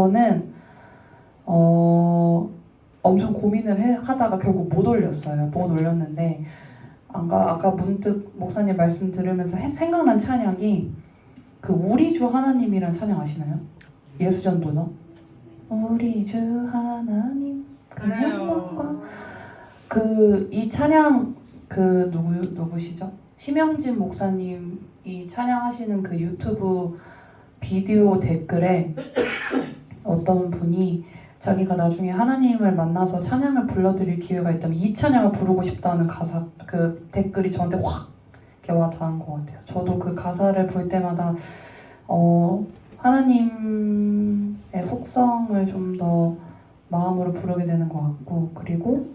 저는 어 엄청 고민을 해- 하다가 결국 못 올렸어요. 못 올렸는데 아까 아까 문득 목사님 말씀 들으면서 해- 생각난 찬양이 그 우리 주 하나님이란 찬양 아시나요? 예수전 도너 우리 주 하나님 그 영광과 그이 찬양 그 누구 누구시죠? 심영진 목사님이 찬양하시는 그 유튜브 비디오 댓글에 어떤 분이 자기가 나중에 하나님을 만나서 찬양을 불러드릴 기회가 있다면 이 찬양을 부르고 싶다는 가사 그 댓글이 저한테 확 이렇게 와 닿은 것 같아요. 저도 그 가사를 볼 때마다 어 하나님의 속성을 좀 더 마음으로 부르게 되는 것 같고 그리고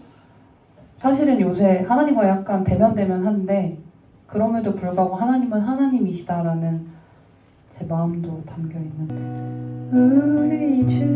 사실은 요새 하나님과 약간 대면대면한데 그럼에도 불구하고 하나님은 하나님이시다라는 제 마음도 담겨 있는데. 우리 주